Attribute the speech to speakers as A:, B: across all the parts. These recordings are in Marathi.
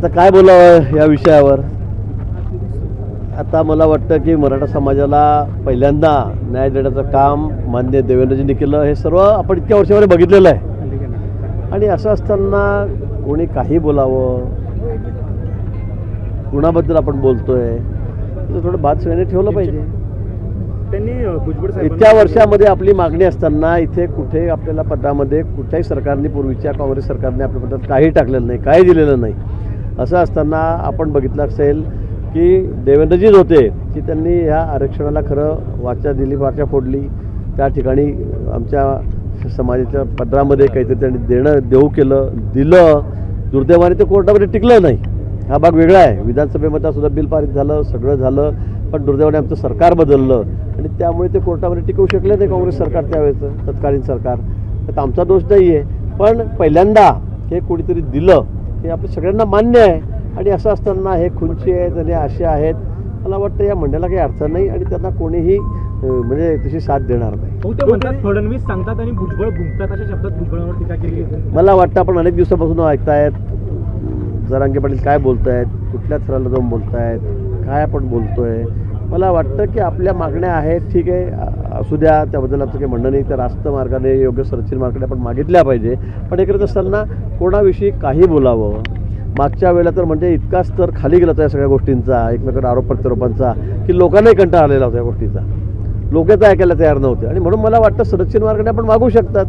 A: आता काय बोलावं या विषयावर? आता मला वाटतं की मराठा समाजाला पहिल्यांदा न्याय देण्याचं काम मान्य देवेंद्रजींनी केलं. हे सर्व आपण इतक्या वर्षामध्ये बघितलेलं आहे. आणि असं असताना कोणी काही बोलावं? कुणाबद्दल आपण बोलतोय? थोडं बात सगळ्यांनी ठेवलं पाहिजे.
B: त्यांनी
A: इतक्या वर्षामध्ये आपली मागणी असताना इथे कुठे आपल्याला पदामध्ये कुठल्याही सरकारने पूर्वीच्या काँग्रेस सरकारने आपल्या पदात काही टाकलेलं नाही काही दिलेलं नाही. असं असताना आपण बघितलं असेल की देवेंद्रजीच होते की त्यांनी ह्या आरक्षणाला खरं वाचा दिली वाचा फोडली. त्या ठिकाणी आमच्या समाजाच्या पदरामध्ये काहीतरी त्यांनी देणं देऊ केलं दिलं. दुर्दैवाने ते कोर्टामध्ये टिकलं नाही. हा भाग वेगळा आहे. विधानसभेमध्ये सुद्धा बिल पारित झालं सगळं झालं पण दुर्दैवाने आमचं सरकार बदललं. आणि त्यामुळे ते कोर्टामध्ये टिकवू शकले नाही काँग्रेस सरकार त्यावेळेचं तत्कालीन सरकार. तर आमचा दोष नाही आहे पण पहिल्यांदा हे कोणीतरी दिलं हे आपल्या सगळ्यांना मान्य आहे. आणि असं असताना हे खुंची आहेत आणि असे आहेत. मला वाटतं या म्हणण्याला काही अर्थ नाही आणि त्यांना कोणीही म्हणजे तशी साथ देणार नाही.
B: फडणवीस सांगतात आणि भुजबळ भुंकतात अशा शब्दात भुजबळावर टीका केली.
A: मला वाटतं आपण अनेक दिवसापासून ऐकतायत. जरांगे पाटील काय बोलतायत? कुठल्या थराला जाऊन बोलतायत? काय आपण बोलतोय? मला वाटतं की आपल्या मागण्या आहेत ठीक आहे. असू द्या त्याबद्दल आमचं काही म्हणणं नाही तर रास्त मार्गाने योग्य सरचिन मार्गाने आपण मागितल्या पाहिजे. पण हे करत असताना कोणाविषयी काही बोलावं मागच्या वेळेला तर म्हणजे इतका स्तर खाली गेला होता या सगळ्या गोष्टींचा एकमेकांना आरोप प्रत्यारोपांचा की लोकांनाही कंटाळा आलेला होता या गोष्टीचा. लोक तर ऐकायला तयार नव्हते. आणि म्हणून मला वाटतं संरक्षण मार्गाने आपण मागू शकतात.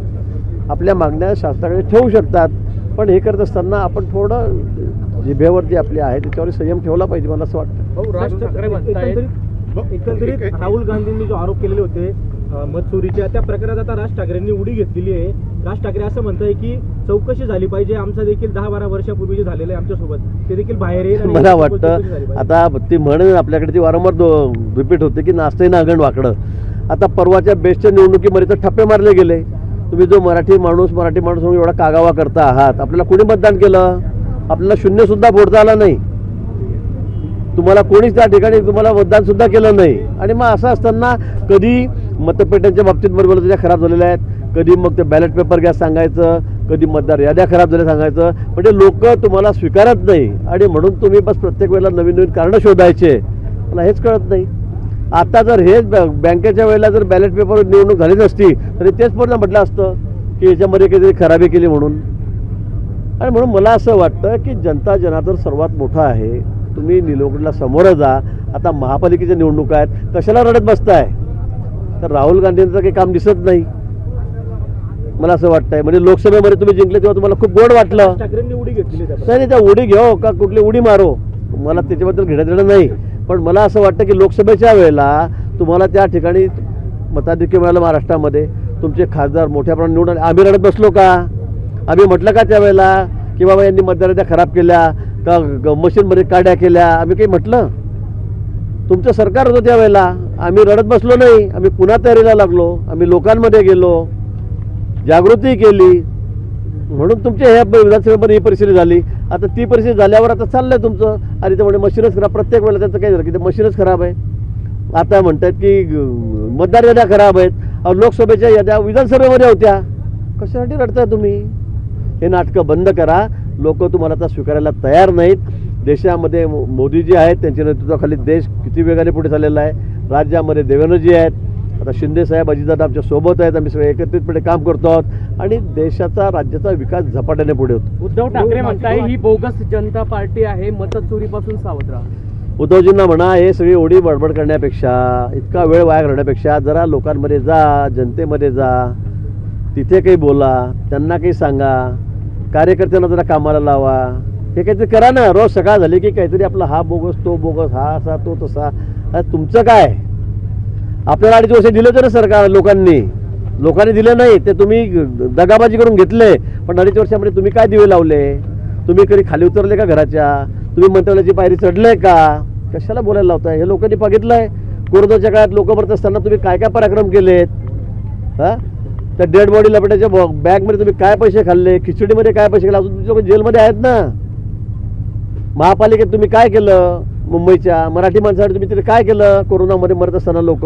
A: आपल्या मागण्या शास्त्राकडे ठेवू शकतात. पण हे करत असताना आपण थोडं जिभेवर जी आपली आहे त्याच्यावर संयम ठेवला पाहिजे मला असं वाटतं.
B: एकंदरीत राहुल गांधींनी जो आरोप केलेले होते अ, मत चोरीच्या त्या प्रकारात आता राज ठाकरेंनी उडी घेतलेली आहे. राज ठाकरे असं म्हणताय की चौकशी झाली पाहिजे. आमचं देखील दहा बारा वर्षापूर्वी जे झालेलं आहे आमच्यासोबत ते देखील बाहेर येईल
A: मला वाटतं. आता ती म्हण आपल्याकडे ती वारंवार रिपीट होते की नाचतंय नागण वाकडं. आता परवाच्या बेस्टच्या निवडणुकीमध्ये तर ठप्पे मारले गेले. तुम्ही जो मराठी माणूस मराठी माणूस म्हणून एवढा कागावा करता आहात आपल्याला कोणी मतदान केलं? आपल्याला शून्य सुद्धा फोडता आला नाही. तुम्हाला कोणीच त्या ठिकाणी तुम्हाला मतदान सुद्धा केलं नाही. आणि मग असं असताना कधी मतपेट्यांच्या बाबतीत बरोबर त्या खराब झालेल्या आहेत कधी मग ते बॅलेट पेपर घ्या सांगायचं कधी मतदार याद्या खराब झाल्या सांगायचं. म्हणजे लोक तुम्हाला स्वीकारत नाही. आणि म्हणून तुम्ही बस प्रत्येक वेळेला नवीन नवीन कारणं शोधायचे. मला हेच कळत नाही. आता जर हेच बँकेच्या वेळेला जर बॅलेट पेपर निवडणूक झाली नसती तरी तेच पूर्ण म्हटलं असतं की याच्यामध्ये काहीतरी खराबी केली म्हणून. आणि म्हणून मला असं वाटतं की जनता जनार्दन सर्वात मोठा आहे. तुम्ही निवडणुकीला समोर जा. आता महापालिकेच्या निवडणुका आहेत. कशाला रडत बसताय? तर राहुल गांधींचं काही काम दिसत नाही. मला असं वाटतंय. म्हणजे लोकसभेमध्ये तुम्ही जिंकले तेव्हा तुम्हाला खूप गोड वाटलं. नाही त्या उडी घेऊ का कुठली उडी मारो? मला त्याच्याबद्दल घेण्यात येणं नाही. पण मला असं वाटतं की लोकसभेच्या वेळेला तुम्हाला त्या ठिकाणी मताधिक्य मिळालं महाराष्ट्रामध्ये. तुमचे खासदार मोठ्या प्रमाणात निवडून. आम्ही रडत बसलो का? आम्ही म्हटलं का त्यावेळेला की बाबा यांनी मतदारांच्या खराब केल्या? का ग- मशीनमध्ये काड्या केल्या? आम्ही काही म्हटलं? तुमचं सरकार होतं त्यावेळेला. आम्ही रडत बसलो नाही. आम्ही पुन्हा तयारीला लागलो. आम्ही लोकांमध्ये गेलो. जागृती केली. म्हणून तुमच्या ह्या विधानसभेमध्ये ही परिस्थिती झाली. आता ती परिस्थिती झाल्यावर आता चाललं आहे तुमचं. आणि ते मशीनच खराब. प्रत्येक वेळेला त्याचं काय झालं की ते मशीनच खराब आहे. आता म्हणतात की मतदार याद्या खराब आहेत. लोकसभेच्या याद्या विधानसभेमध्ये होत्या. कशासाठी रडताय तुम्ही? हे नाटकं बंद करा. लोक तुम्हाला आता स्वीकारायला तयार नाहीत. देशामध्ये मो- मोदीजी आहेत त्यांच्या नेतृत्वाखाली देश किती वेगाने पुढे चाललेला आहे. राज्यामध्ये देवेंद्रजी आहेत. आता शिंदे साहेब अजितदादा आमच्यासोबत आहेत. आम्ही सगळे एकत्रितपणे काम करतो आहोत. आणि देशाचा राज्याचा विकास झपाट्याने पुढे होतो.
C: उद्धव ठाकरे म्हणताय ही बोगस जनता पार्टी आहे. मतचोरीपासून सावध राहा.
A: उद्धवजींना म्हणा हे सगळी ओढी बडबड करण्यापेक्षा इतका वेळ वाया घालण्यापेक्षा जरा लोकांमध्ये जा जनतेमध्ये जा. तिथे काही बोला त्यांना काही सांगा. कार्यकर्त्यांना जरा कामाला लावा. हे काहीतरी करा ना. रोज सकाळ झाली की काहीतरी आपला हा बोगस तो बोगस हा असा तो तसा. तुमचं काय? आपल्याला अडीच वर्ष दिलं होतं ना सरकार लोकांनी. लोकांनी दिलं नाही. ते तुम्ही दगाबाजी करून घेतले. पण अडीच वर्षामध्ये तुम्ही काय दिवे लावले? तुम्ही कधी खाली उतरले का घराच्या? तुम्ही मंत्रालयाची पायरी चढले का? कशाला बोलायला लावताय? हे लोकांनी बघितलंय. कोरोनाच्या काळात लोक मरत असताना तुम्ही काय काय पराक्रम केलेत? हा? त्या डेड बॉडी लपटाच्या बॅगमध्ये तुम्ही काय पैसे खाल्ले? खिचडीमध्ये काय पैसे खाल्ले? अजून तुमचे लोक जेलमध्ये आहेत ना. महापालिकेत तुम्ही काय केलं? मुंबईच्या मराठी माणसासाठी तुम्ही तिथे काय केलं? कोरोनामध्ये मरत असताना लोक.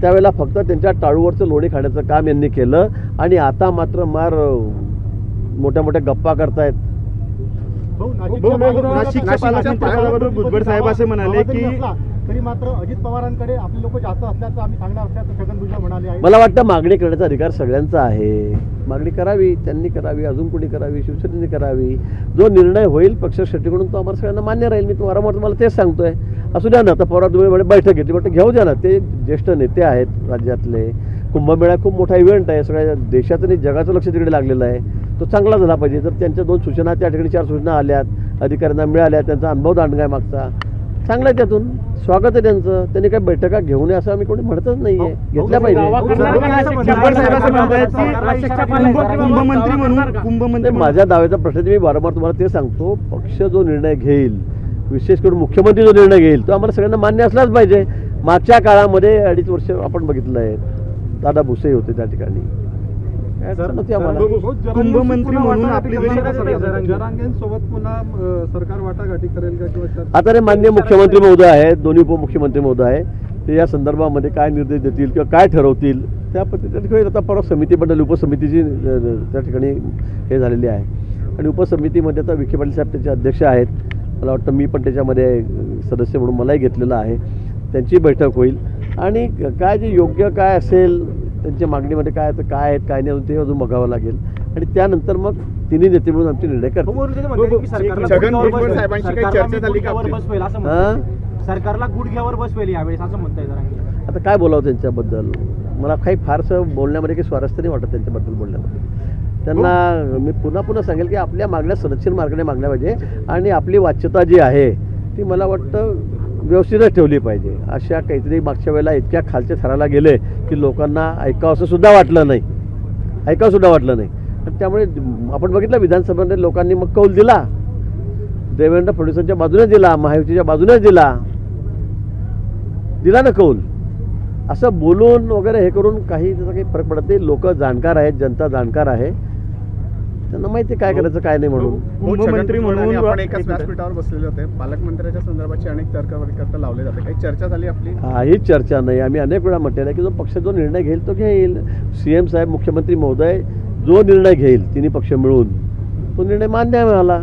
A: त्यावेळेला फक्त त्यांच्या टाळूवरचं लोणी खाण्याचं काम यांनी केलं. आणि आता मात्र मार मोठ्या मोठ्या गप्पा करतायत.
B: नाशिक-
D: नाशिकच्या पालकमंत्रीपदावर भुजबळ साहेब असे म्हणाले की
E: तरी मात्र अजित पवारांकडे आपले लोक जास्त असल्याचं आम्ही सांगणार असल्याचं छगन भुजबळ म्हणाले आहे
A: मला वाटतं मागणी करण्याचा अधिकार सगळ्यांचा आहे. मागणी करावी त्यांनी करावी अजून कोणी करावी शिवसेनेने करावी. जो निर्णय होईल पक्षश्रेष्ठीकडून तो आम्हाला सगळ्यांना मान्य राहील. मी वारंवार तुम्हाला तेच सांगतोय. असू द्या ना आता पवार तुम्ही म्हणे बैठक घेतली म्हटलं घेऊ द्या ना. ते ज्येष्ठ नेते आहेत राज्यातले. कुंभमेळा खूप मोठा इव्हेंट आहे. सगळ्या देशाचं आणि जगाचं लक्ष तिकडे लागलेलं आहे. तो चांगला झाला पाहिजे. तर त्यांच्या दोन सूचना त्या ठिकाणी चार सूचना आल्यात अधिकाऱ्यांना मिळाल्या त्यांचा अनुभव दांडगा आहे मागचा. चांगला आहे त्यातून. स्वागत आहे त्यांचं. त्यांनी काही बैठका घेऊ नये असं आम्ही कोणी म्हणतच नाहीये. घेतल्या पाहिजे.
D: कुंभ- कुंभमंत्री म्हणून कुंभमंत्री
A: नाही, माझ्या दाव्याचा प्रश्न मी वारंवार तुम्हाला ते सांगतो. पक्ष जो निर्णय घेईल विशेष करून मुख्यमंत्री जो निर्णय घेईल तो आम्हाला सगळ्यांना मान्य असलाच पाहिजे. मागच्या काळामध्ये अडीच वर्ष आपण बघितलं आहे दादा भुसे होते त्या ठिकाणी काय अडचण नव्हती आम्हाला
D: कुंभमंत्री म्हणून आपली
E: जरांगेंसोबत पुन्हा सरकार वाटाघाटी करेल का किंवा
A: आता रे मान्य मुख्यमंत्री महोदय आहेत दोन्ही उपमुख्यमंत्री महोदय आहे ते या संदर्भामध्ये काय निर्देश देतील किंवा काय ठरवतील त्या पद्धतीने आता परवा समिती मंडळ उपसमितीची त्या ठिकाणी हे झालेली आहे. आणि उपसमितीमध्ये आता विखे पाटील साहेब त्याचे अध्यक्ष आहेत. मला वाटतं मी पण त्याच्यामध्ये सदस्य म्हणून मलाही घेतलेलं आहे. त्यांची बैठक होईल. आणि काय जे योग्य काय असेल त्यांच्या मागणीमध्ये काय तर काय आहेत काय नाही अजून ते अजून बघावं लागेल. आणि त्यानंतर मग तिन्ही नेते म्हणून आमचे निर्णय करतील.
B: समोरून ते म्हणतायत की सरकारला गुडघ्यावर बसवेल.
A: हां?
B: यावेळेस असं म्हणताय
A: आता काय बोलावं त्यांच्याबद्दल? मला काही फारसं बोलण्यामध्ये काही स्वारस्य नाही वाटत त्यांच्याबद्दल बोलण्यामध्ये. त्यांना मी पुन्हा पुन्हा सांगेल की आपल्या मागण्या संरक्षण मार्गाने मागण्या पाहिजे आणि आपली वाच्यता जी आहे ती मला वाटतं व्यवस्थितच ठेवली पाहिजे. अशा काहीतरी मागच्या वेळेला इतक्या खालच्या थराला गेले की लोकांना ऐकावं सुद्धा वाटलं नाही. ऐकावं सुद्धा वाटलं नाही. आणि त्यामुळे आपण बघितलं विधानसभेमध्ये लोकांनी मग कौल दिला. देवेंद्र फडणवीसांच्या बाजूने दिला महायुतीच्या बाजूने दिला. दिला ना कौल. असं बोलून वगैरे हे करून काही त्याचा काही फरक पडत नाही. लोक जाणकार आहेत जनता जाणकार आहे. त्यांना माहिती काय करायचं काय नाही म्हणून.
D: कुंभमंत्री म्हणून
F: आपण एकाच व्यासपीठावर बसलेले होते. पालकमंत्र्याच्या संदर्भाची अनेक तर्कवितर्क लावले जाते काही चर्चा झाली आपली?
A: काहीच चर्चा नाही. आम्ही अनेक वेळा म्हटलेलं आहे की जो पक्ष जो निर्णय घेईल तो घेईल. सी एम साहेब मुख्यमंत्री महोदय जो निर्णय घेईल तिन्ही पक्ष मिळून तो निर्णय मान्य आहे मला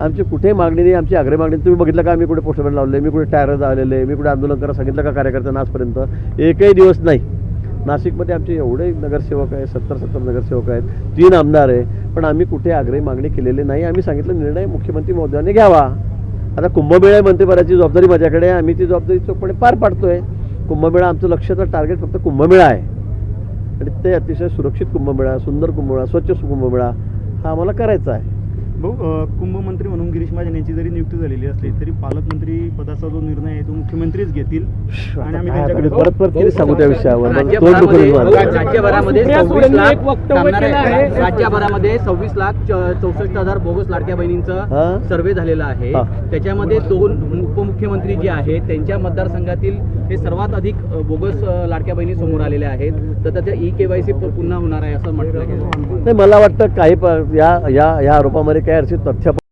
A: आमची कुठेही मागणी नाही आमची आग्रह मागणी. तुम्ही बघितलं का? मी कुठे पोस्टमॅन लावले मी कुठे टायर झालेले मी कुठे आंदोलन करा सांगितलं का कार्यकर्त्यांना आजपर्यंत? एकही दिवस नाही. नाशिकमध्ये आमचे एवढे नगरसेवक आहेत सत्तर सत्तर नगरसेवक आहेत तीन आमदार आहे पण आम्ही कुठे आग्रही मागणी केलेली नाही. आम्ही सांगितलं निर्णय मुख्यमंत्री महोदयाने घ्यावा. आता कुंभमेळा मंत्रिपदाची जबाबदारी माझ्याकडे आहे. आम्ही ती जबाबदारी चोखपणे पार पाडतोय. कुंभमेळा आमचं लक्ष्याचं टार्गेट फक्त कुंभमेळा आहे. आणि ते अतिशय सुरक्षित कुंभमेळा सुंदर कुंभमेळा स्वच्छ कुंभमेळा हा आम्हाला करायचा आहे.
D: भाऊ कुंभमंत्री म्हणून गिरीश महाजन यांची जरी नियुक्ती झालेली असली तरी पालकमंत्री पदाचा जो निर्णय आहे तो मुख्यमंत्रीच घेतील आणि आम्ही त्यांच्याकडे
A: परत परत सांगू त्या विषयावर
G: राज्यभरामध्ये सव्वीस लाख
C: एक वक्तव्य
G: थांबणार
C: केलं
G: आहे.
C: आहे.
G: राज्यभरामध्ये सव्वीस लाख चौसष्ट हजार बोगस लाडक्या बहिणींचा? सर्वे झालेला आहे. त्याच्यामध्ये दोन उपमुख्यमंत्री जे आहेत त्यांच्या मतदारसंघातील हे सर्वात अधिक बोगस लाडक्या बहिणी समोर आलेल्या आहेत तर त्याच्या ई केवायसी पुन्हा होणार आहे असं म्हटलं
A: नाही मला वाटतं काही या या या आरोपामध्ये काही अर्थी तथ्य